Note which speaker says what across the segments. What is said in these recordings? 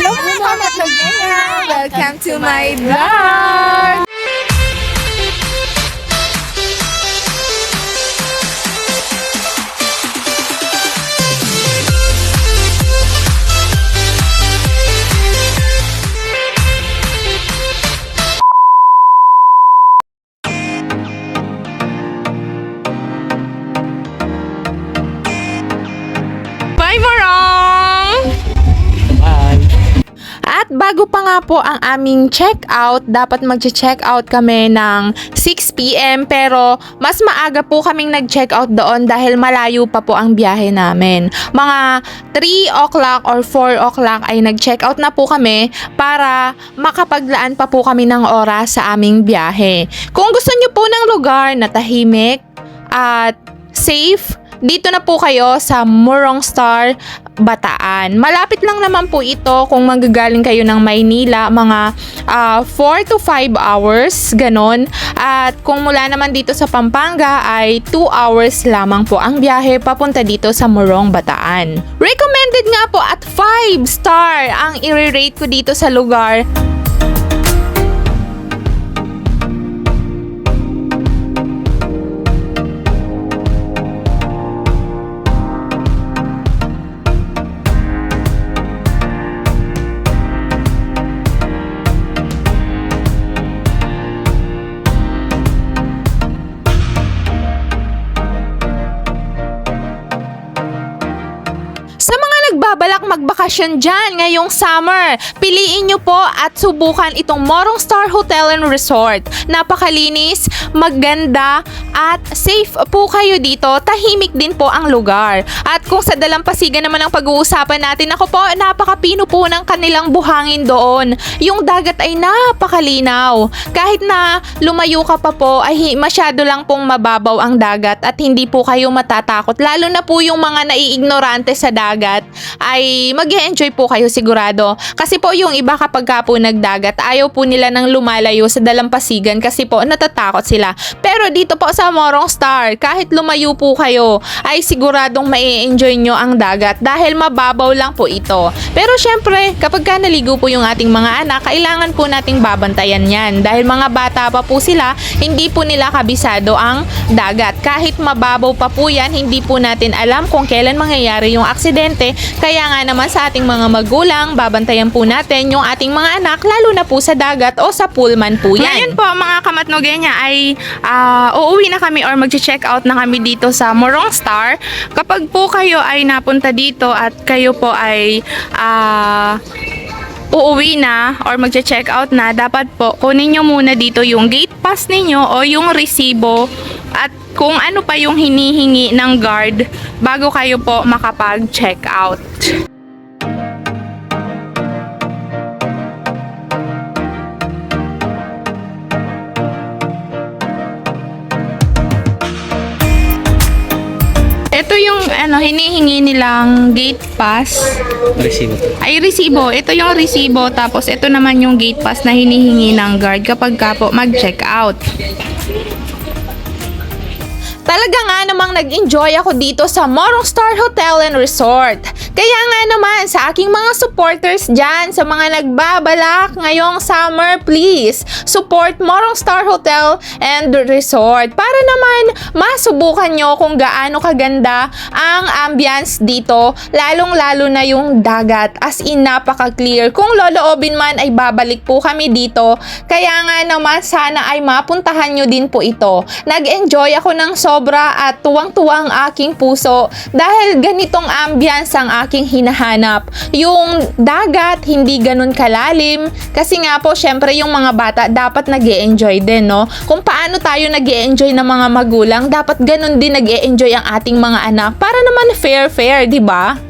Speaker 1: Hello! Welcome to my vlog! Bago pa nga po ang aming check-out, dapat mag-check out kami ng 6pm pero mas maaga po kaming nag-check-out doon dahil malayo pa po ang biyahe namin. Mga 3 o'clock or 4 o'clock ay nag-check-out na po kami para makapaglaan pa po kami ng oras sa aming biyahe. Kung gusto nyo po ng lugar na tahimik at safe, dito na po kayo sa Murong Star, Bataan. Malapit lang naman po ito kung manggagaling kayo ng Maynila, mga 4 to 5 hours, ganon. At kung mula naman dito sa Pampanga ay 2 hours lamang po ang biyahe papunta dito sa Murong, Bataan. Recommended nga po at 5 star ang i-rate ko dito sa lugar nagbabalak magbakasyon dyan ngayong summer, piliin nyo po at subukan itong Morong Star Hotel and Resort. Napakalinis, maganda, at safe po kayo dito. Tahimik din po ang lugar. At kung sa Dalampasigan naman ang pag-uusapan natin, ako po, napakapino po ng kanilang buhangin doon. Yung dagat ay napakalinaw. Kahit na lumayo ka pa po, ay masyado lang pong mababaw ang dagat at hindi po kayo matatakot. Lalo na po yung mga naiignorante sa dagat ay mag enjoy po kayo sigurado. Kasi po yung iba kapag ka po nagdagat, ayaw po nila nang lumalayo sa dalampasigan kasi po natatakot sila. Pero dito po sa Morong Star, kahit lumayo po kayo, ay siguradong mai enjoy nyo ang dagat dahil mababaw lang po ito. Pero syempre, kapag ka naligo po yung ating mga anak, kailangan po nating babantayan yan. Dahil mga bata pa po sila, hindi po nila kabisado ang dagat. Kahit mababaw pa po yan, hindi po natin alam kung kailan mangyayari yung aksidente. Kaya nga naman sa ating mga magulang, babantayan po natin yung ating mga anak, lalo na po sa dagat o sa pullman po yan.
Speaker 2: Ngayon po mga kamatnogenya ay ah, uuwi na kami or mag-check out na kami dito sa Morong Star. Kapag po kayo ay napunta dito at kayo po ay ah, uuwi na or magche-check out na, dapat po kunin nyo muna dito yung gate pass ninyo o yung resibo at kung ano pa yung hinihingi ng guard bago kayo po makapag-check out. Ito yung ano hinihingi nilang gate pass
Speaker 3: Resibo
Speaker 2: ay resibo. Ito yung resibo tapos ito naman yung gate pass na hinihingi ng guard kapag ka po mag-check out.
Speaker 1: Talaga nga namang nag-enjoy ako dito sa Morong Star Hotel and Resort. Kaya nga naman sa aking mga supporters dyan, sa mga nagbabalak ngayong summer, please support Morong Star Hotel and Resort para naman masubukan nyo kung gaano kaganda ang ambience dito, lalong-lalo na yung dagat as in napaka-clear. Kung loloobin man ay babalik po kami dito. Kaya nga naman sana ay mapuntahan nyo din po ito. Nag-enjoy ako ng sobra at tuwang-tuwa ang aking puso dahil ganitong ambience ang aking hinahanap. Yung dagat hindi ganun kalalim kasi nga po syempre yung mga bata dapat nag enjoy din no. Kung paano tayo nag enjoy ng mga magulang, dapat ganun din nag enjoy ang ating mga anak para naman fair-fair, di ba?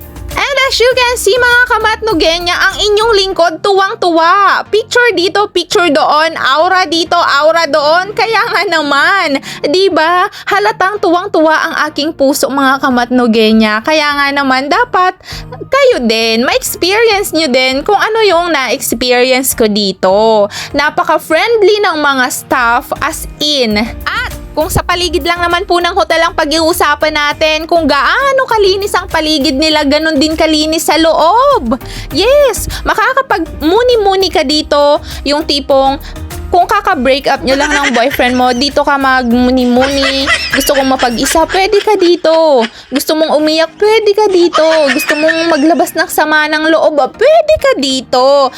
Speaker 1: As you can see mga kamatnugenya, ang inyong lingkod tuwang-tuwa. Picture dito, picture doon, aura dito, aura doon. Kaya nga naman, 'di ba? Halatang tuwang-tuwa ang aking puso mga kamatnugenya. Kaya nga naman dapat kayo din, ma-experience nyo din kung ano yung na-experience ko dito. Napaka-friendly ng mga staff as in. At Kung sa paligid lang naman po ng hotel ang pag-iusapan natin, kung gaano kalinis ang paligid nila, ganun din kalinis sa loob. Yes, makakapag muni-muni ka dito, yung tipong kung kaka-break up nyo lang ng boyfriend mo, dito ka magmuni-muni. Gusto kong mapag-isa, pwede ka dito. Gusto mong umiyak, pwede ka dito. Gusto mong maglabas ng sama ng loob, pwede ka dito.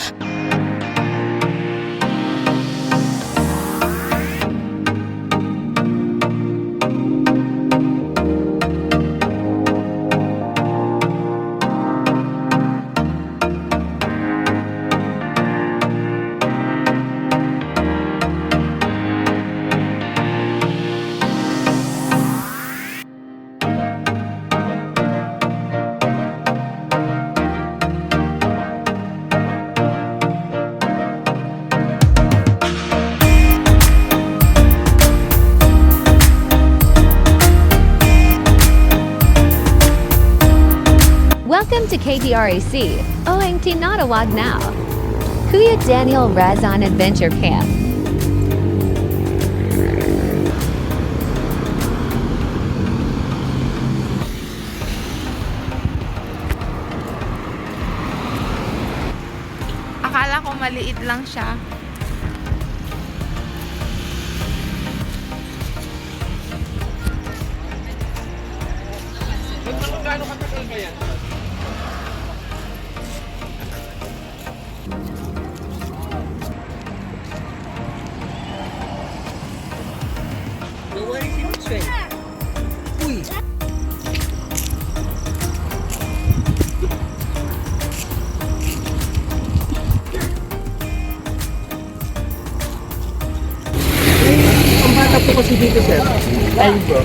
Speaker 4: Welcome to KTRAC. Owing Tinatawag now. Kuya Daniel Razan Adventure Camp.
Speaker 2: Akala ko maliit lang siya.
Speaker 5: Ay, ano po?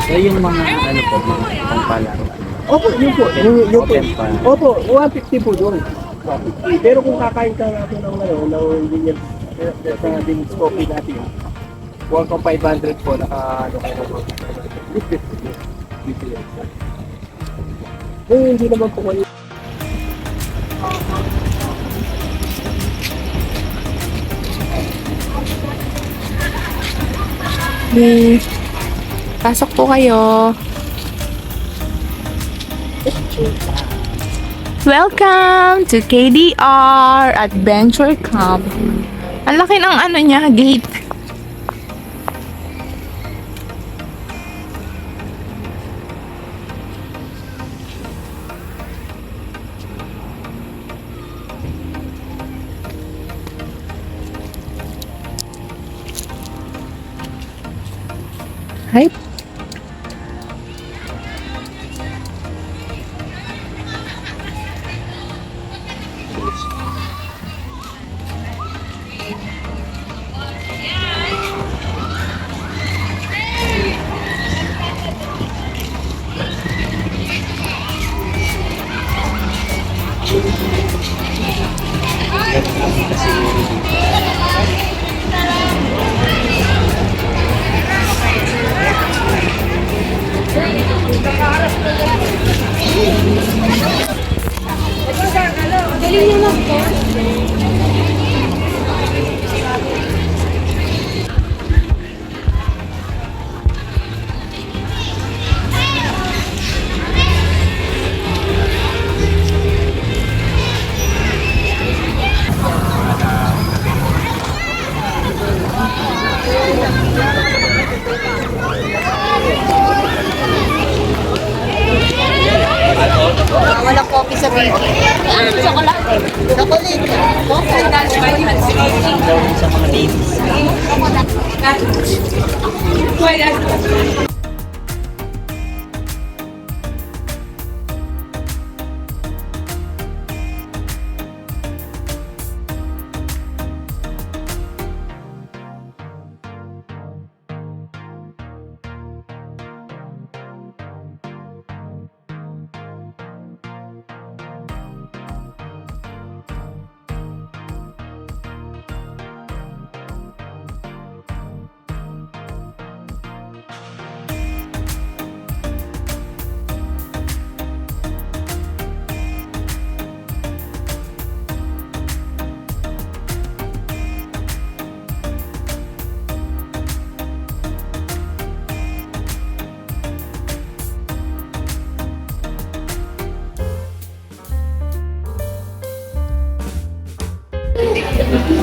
Speaker 3: So yung mga ano po, mga pampalaro.
Speaker 5: Opo, yun po. Yung, yung po. Opo, 150 po doon. 150. Pero kung kakain ka natin ng ano, ng linyar sa din coffee natin, 1,500 po, naka, ano kayo naman. Kung hindi naman po kayo
Speaker 2: Hmm. Pasok po kayo. Welcome to KDR Adventure Camp. Ang laki ng ano niya, gate.
Speaker 6: はい。Ano chocolate? Chocolate.
Speaker 3: Daw sa mga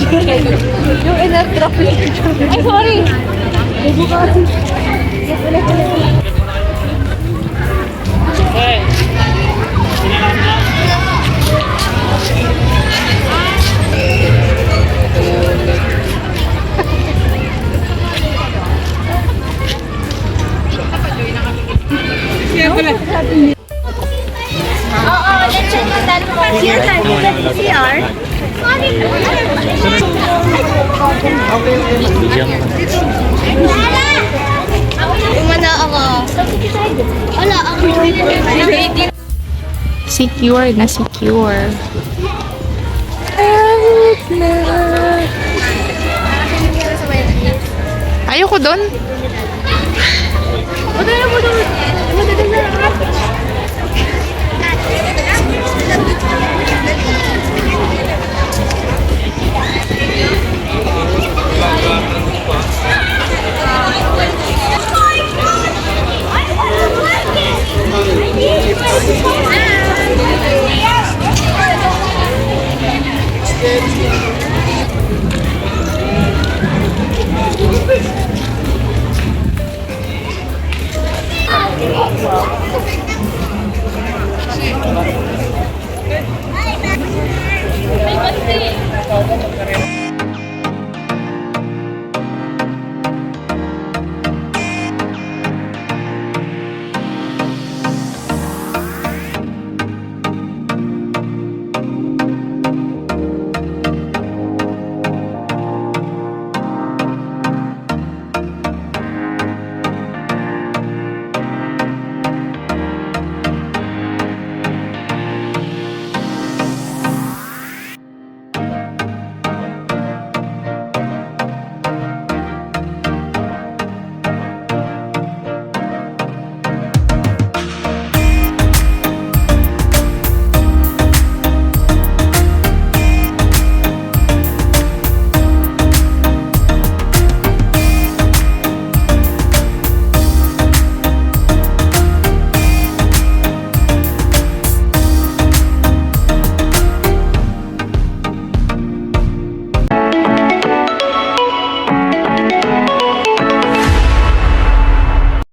Speaker 3: ladies. Oo,
Speaker 1: Secure na secure. Ayoko doon. Wow.